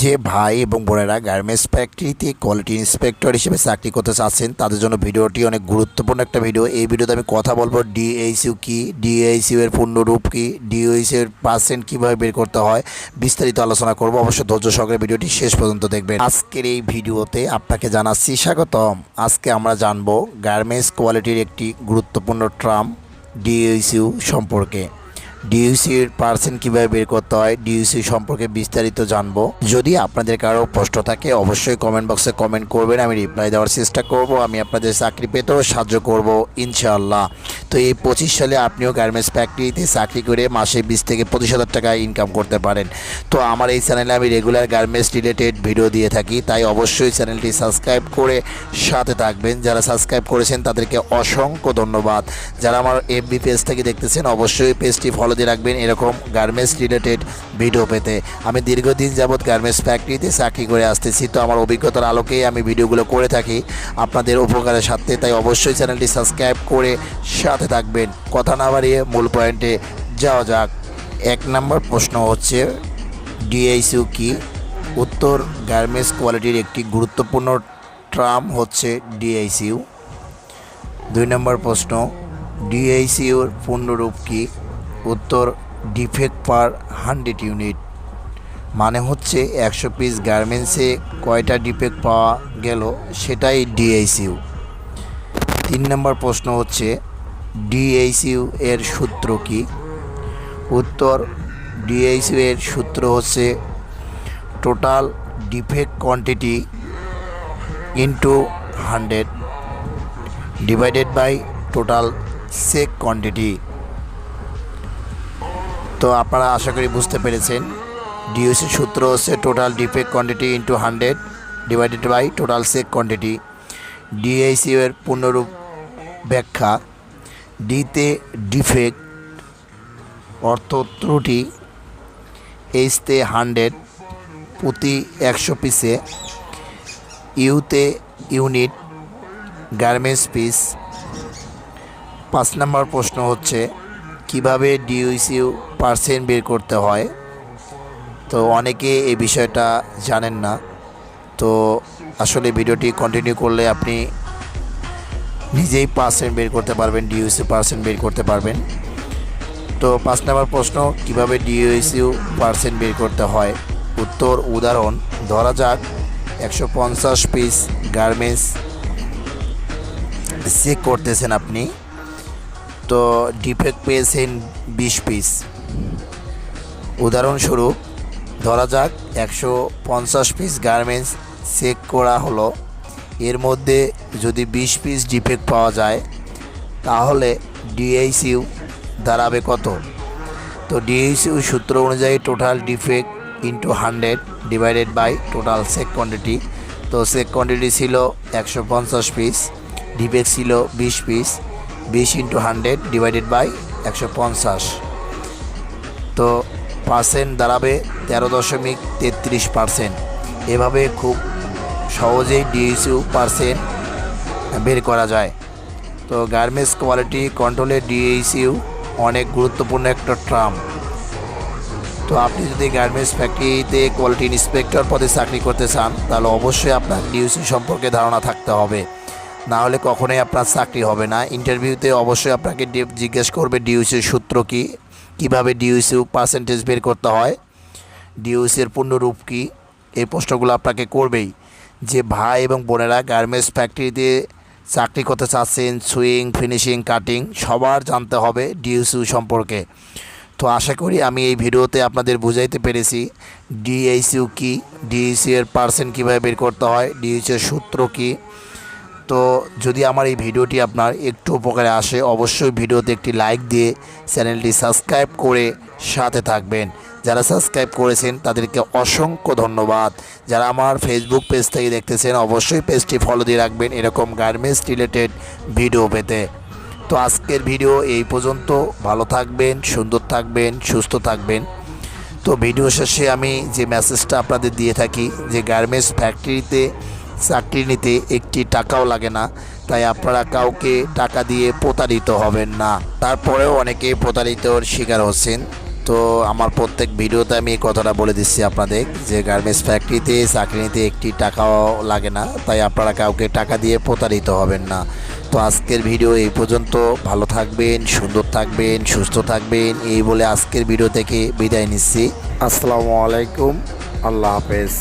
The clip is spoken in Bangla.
যে ভাই এবং বোনেরা গার্মেন্টস ফ্যাক্টরিতে কোয়ালিটি ইন্সপেক্টর হিসেবে চাকরি করতে চাচ্ছেন, তাদের জন্য ভিডিওটি অনেক গুরুত্বপূর্ণ একটা ভিডিও। এই ভিডিওতে আমি কথা বলব, ডিএইচইউ কি, ডিএইচইউ এর পূর্ণরূপ কি, ডিএইচইউ এর পার্সেন্ট কীভাবে বের করতে হয়, বিস্তারিত আলোচনা করব। অবশ্য ধৈর্য সহকারে ভিডিওটি শেষ পর্যন্ত দেখবেন। আজকের এই ভিডিওতে আপনাকে জানাচ্ছি স্বাগতম। আজকে আমরা জানব গার্মেন্টস কোয়ালিটির একটি গুরুত্বপূর্ণ ট্রাম ডিএইচইউ সম্পর্কে। ডিইউসির পার্সেন্ট কীভাবে বের করতে হয় ডিউসি সম্পর্কে বিস্তারিত জানব। যদি আপনাদের কারও প্রশ্ন থাকে, অবশ্যই কমেন্ট বক্সে কমেন্ট করবেন, আমি রিপ্লাই দেওয়ার চেষ্টা করব, আমি আপনাদের চাকরি পেতেও সাহায্য করব, ইনশাআল্লাহ। তো এই পঁচিশ সালে আপনিও গার্মেন্টস ফ্যাক্টরিতে চাকরি করে মাসে বিশ থেকে পঁচিশ হাজার টাকা ইনকাম করতে পারেন। তো আমার এই চ্যানেলে আমি রেগুলার গার্মেন্টস রিলেটেড ভিডিও দিয়ে থাকি, তাই অবশ্যই চ্যানেলটি সাবস্ক্রাইব করে সাথে থাকবেন। যারা সাবস্ক্রাইব করেছেন, তাদেরকে অসংখ্য ধন্যবাদ। যারা আমার এফবি পেজ থেকে দেখতেছেন, অবশ্যই পেজটি ফলো দিয়ে রাখবেন এরকম গার্মেন্টস রিলেটেড ভিডিও পেতে। আমি দীর্ঘদিন যাবৎ গার্মেন্টস ফ্যাক্টরিতে চাকরি করে আসতেছি, তো আমার অভিজ্ঞতার আলোকেই আমি ভিডিওগুলো করে থাকি আপনাদের উপকারের সাথে, তাই অবশ্যই চ্যানেলটি সাবস্ক্রাইব করে সাথে থাকবেন। কথা না বাড়িয়ে মূল পয়েন্টে যাওয়া যাক। এক নম্বর প্রশ্ন হচ্ছে ডিআইসিউ কি? উত্তর, গার্মেন্টস কোয়ালিটির একটি গুরুত্বপূর্ণ ট্রাম হচ্ছে ডিআইসিউ দুই নম্বর প্রশ্ন ডিআইসিউর পূর্ণরূপ কি? উত্তর ডিফেক্ট পার হান্ড্রেড ইউনিট। মানে হচ্ছে একশো পিস গার্মেন্টসে কয়টা ডিফেক্ট পাওয়া গেল সেটাই ডিআইসিউ তিন নম্বর প্রশ্ন হচ্ছে ডিএইচইউ এর সূত্র কি? উত্তর ডিএইচইউ এর সূত্র হচ্ছে total defect quantity into hundred divided by total check quantity তো আপনারা আশা করি বুঝতে পেরেছেন। ডিওসি সূত্র হচ্ছে total defect quantity into hundred divided by total check quantity DHU এর পূর্ণরূপ ব্যাখ্যা। ডিতে ডিফেক্ট অর্থ ত্রুটি। এইচতে হান্ড্রেড প্রতি একশো পিসে ইউতে ইউনিট গার্মেন্টস পিস পাঁচ নম্বর প্রশ্ন হচ্ছে কীভাবে ডিইউসিউ পার্সেন্ট বের করতে হয়? তো অনেকে এই বিষয়টা জানেন না। তো আসলে ভিডিওটি কন্টিনিউ করলে আপনি নিজেই পার্সেন্ট বের করতে পারবেন ডিইউসিউ পার্সেন্ট বের করতে পারবেন। তো পাঁচ নম্বর প্রশ্ন, কীভাবে ডিইউসিউ পার্সেন্ট বের করতে হয়? উত্তর, উদাহরণ, ধরা যাক, একশো পঞ্চাশ পিস গার্মেন্টস চেক করতেছেন আপনি। তো ডিফেক্ট পেয়েছেন বিশ পিস উদাহরণস্বরূপ, ধরা যাক একশো পঞ্চাশ পিস গার্মেন্টস চেক করা হলো। এর মধ্যে যদি বিশ পিস ডিফেক্ট পাওয়া যায়, তাহলে ডিএইসিউ দাঁড়াবে কত? তো ডিএইসিউ সূত্র অনুযায়ী total defect into hundred divided by total check quantity তো সেক কোয়ান্টিটি ছিল একশো পঞ্চাশ পিস ডিফেক্ট ছিল বিশ পিস বিশ ইন্টু হান্ড্রেড ডিভাইডেড বাই একশো পঞ্চাশ। তো পার্সেন্ট দাঁড়াবে তেরো দশমিক তেত্রিশ পার্সেন্ট এভাবে খুব সহজেই ডিএসইউ পার্সেন্ট বের করা যায়। তো গার্মেন্টস কোয়ালিটি কন্ট্রোলে ডিএইচইউ অনেক গুরুত্বপূর্ণ একটা ট্রাম তো আপনি যদি গার্মেন্টস ফ্যাক্টরিতে কোয়ালিটি ইন্সপেক্টর পদে চাকরি করতে চান, তাহলে অবশ্যই আপনার ডিউসি সম্পর্কে ধারণা থাকতে হবে। না হলে কখনোই আপনার চাকরি হবে না। ইন্টারভিউতে অবশ্যই আপনাকে জিজ্ঞেস করবে ডিউসির সূত্র কী? কীভাবে ডিউসি পার্সেন্টেজ বের করতে হয়? ডিউসির পূর্ণরূপ কী? এই প্রশ্নগুলো আপনাকে করবেই। যে ভাই এবং বোনেরা গার্মেন্টস ফ্যাক্টরিতে চাকরি করতে চাচ্ছেন সুইং ফিনিশিং কাটিং সবার জানতে হবে ডিউসিউ সম্পর্কে। তো আশা করি আমি এই ভিডিওতে আপনাদের বুঝাইতে পেরেছি। ডিএইচইউ কি? ডিএইচইউ এর পার্সেন্ট কীভাবে বের করতে হয়? ডিএইচইউ এর সূত্র কী? তো যদি আমার এই ভিডিওটি আপনার একটু উপকারে আসে, অবশ্যই ভিডিওতে একটি লাইক দিয়ে চ্যানেলটি সাবস্ক্রাইব করে সাথে থাকবেন। যারা সাবস্ক্রাইব করেছেন, তাদেরকে অসংখ্য ধন্যবাদ। যারা আমার ফেসবুক পেজ থেকে দেখতেছেন, অবশ্যই পেজটি ফলো দিয়ে রাখবেন এরকম গার্মেন্টস রিলেটেড ভিডিও পেতে। তো আজকের ভিডিও এই পর্যন্ত। ভালো থাকবেন, সুন্দর থাকবেন, সুস্থ থাকবেন। তো ভিডিও শেষে আমি যে মেসেজটা আপনাদের দিয়ে থাকি, যে গার্মেন্টস ফ্যাক্টরিতে চাকরি নিতে একটি টাকাও লাগে না, তাই আপনারা কাউকে টাকা দিয়ে প্রতারিত হবেন না। তারপরেও অনেকে প্রতারিতর শিকার হচ্ছেন। তো আমার প্রত্যেক ভিডিওতে আমি এই কথাটা বলে দিচ্ছি আপনাদের যে গার্মেন্টস ফ্যাক্টরিতে চাকরি নিতে একটি টাকাও লাগে না, তাই আপনারা কাউকে টাকা দিয়ে প্রতারিত হবেন না। তো আজকের ভিডিও এই পর্যন্ত। ভালো থাকবেন, সুন্দর থাকবেন, সুস্থ থাকবেন, এই বলে আজকের ভিডিও থেকে বিদায় নিচ্ছি। আসসালামু আলাইকুম। আল্লাহ হাফেজ।